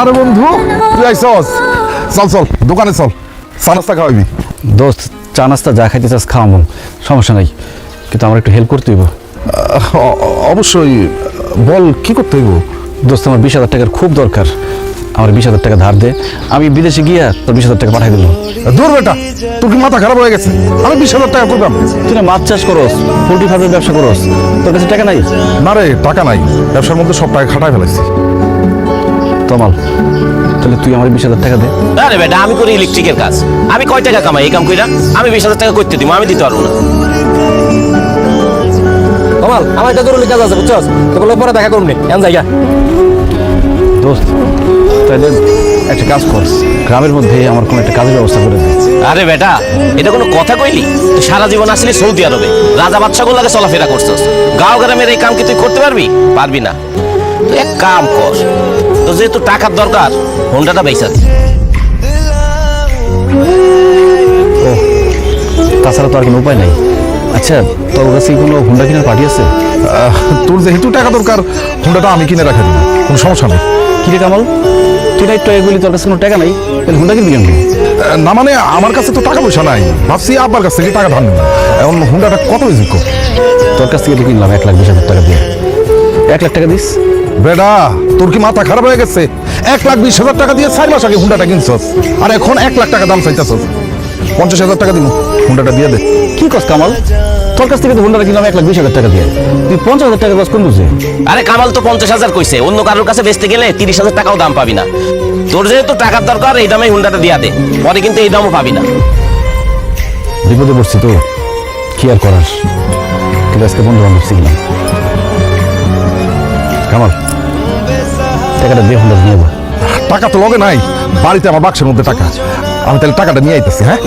আরে বন্ধু তুই আইসস চল চল দোকানে চল। চা নাস্তা খাওয়াবি। দোস্ত চা নাস্তা যা খাইতে চাস খাওয়াবো সমস্যা নাই। কিন্তু আমার একটু হেল্প করতে হইব। অবশ্যই বল কি করতে হইব? দোস্ত আমার বিশ হাজার টাকার খুব দরকার। আমার বিশ হাজার টাকা ধার দে। আমি বিদেশে গিয়া তোর বিশ হাজার টাকা পাঠাই দেবো দূর বেটা তোর কি মাথা খারাপ হয়ে গেছে? আমি বিশ হাজার টাকা করলাম তুই না মাছ চাষ করস পোল্ট্রি ফার্মের ব্যবসা করস তোর কাছে টাকা নাই? না রে টাকা নাই। ব্যবসার মধ্যে সব টাকা খাটাই ফেলেছি। তমাল তাহলে তুই আমার বিশ হাজার টাকা দে। আরে বেটা আমি করি ইলেকট্রিকের কাজ। আমি কয় টাকা কামাই? এই কাম কইরা আমি বিশ হাজার টাকা করতে দিব আমি দিতে পারব না। কমাল আমার একটা জরুরি কাজ আছে বুঝছস? তোগুলো পরে দেখা করুন এন জায়গা দোস্ত তাহলে একটা কাজ কর। গ্রামের মধ্যে আমার কোনো একটা কাজের ব্যবস্থা করে দে। আরে বেটা এটা কোনো কথা কইলি? তুই সারা জীবন আসলে সৌদি আরবে। রাজা বাদশাহ লাগে চলাফেরা করছস। গাঁও গ্রামের এই কাম কি তুই করতে পারবি? পারবি না। তুই এক কাম কর তো যেহেতু টাকার দরকার হোন্ডাটা বেচা দে। তাছাড়া তো আর কোনো উপায় নাই। আচ্ছা তোর কাছে কোনো হুন্ডা কেনার পার্টি আছে? তোর যেহেতু টাকা দরকার হুন্ডাটা আমি কিনে রাখা দিব। কোনো সমস্যা নেই। কি রে কামাল? তুই আগে বলি তোর কাছে কোনো টাকা নাই? তাহলে হুন্ডা কিনবি কেন না মানে আমার কাছে তো টাকা পয়সা নাই। ভাবছি আব্বার কাছ থেকে টাকা ধার নেব। এখন হুন্ডাটা কত যোগ্য তোর কাছ থেকে তো কিনলাম এক লাখ বিশ হাজার টাকা দিয়ে। এক লাখ টাকা দিস। বেডা তোর কি মাথা খারাপ হয়ে গেছে? এক লাখ বিশ হাজার টাকা দিয়ে চার মাস আগে হুন্ডাটা কিনছস। আর এখন এক লাখ টাকা দাম চাইতেছস। পঞ্চাশ হাজার টাকা দিব হুন্ডাটা দিয়ে দে। কি কস কামাল? তোর কাছ থেকে তো হুন্ডাটা কিনলাম এক লাখ বিশ হাজার টাকা দিয়ে। তুই পঞ্চাশ হাজার টাকা বাস কোন বুঝে? আরে কামাল তো পঞ্চাশ হাজার কইছে। অন্য কারোর কাছে বেচতে গেলে তিরিশ হাজার টাকাও দাম পাবি না। তোর যেহেতু টাকার দরকার এই দামে হুন্ডাটা দিয়া দে। পরে কিন্তু এই দামও পাবি না। বিপদে পড়ছি তো। কি আর করার? কিন্তু আজকে বন্ধু বান্ধব শিখলাম কামাল টাকাটা দিয়ে হলে নিয়ে টাকা তো লগে নাই, বাড়িতে আমার বাক্সের মধ্যে টাকা। আমি তাহলে টাকাটা নিয়ে আইতেছি হ্যাঁ?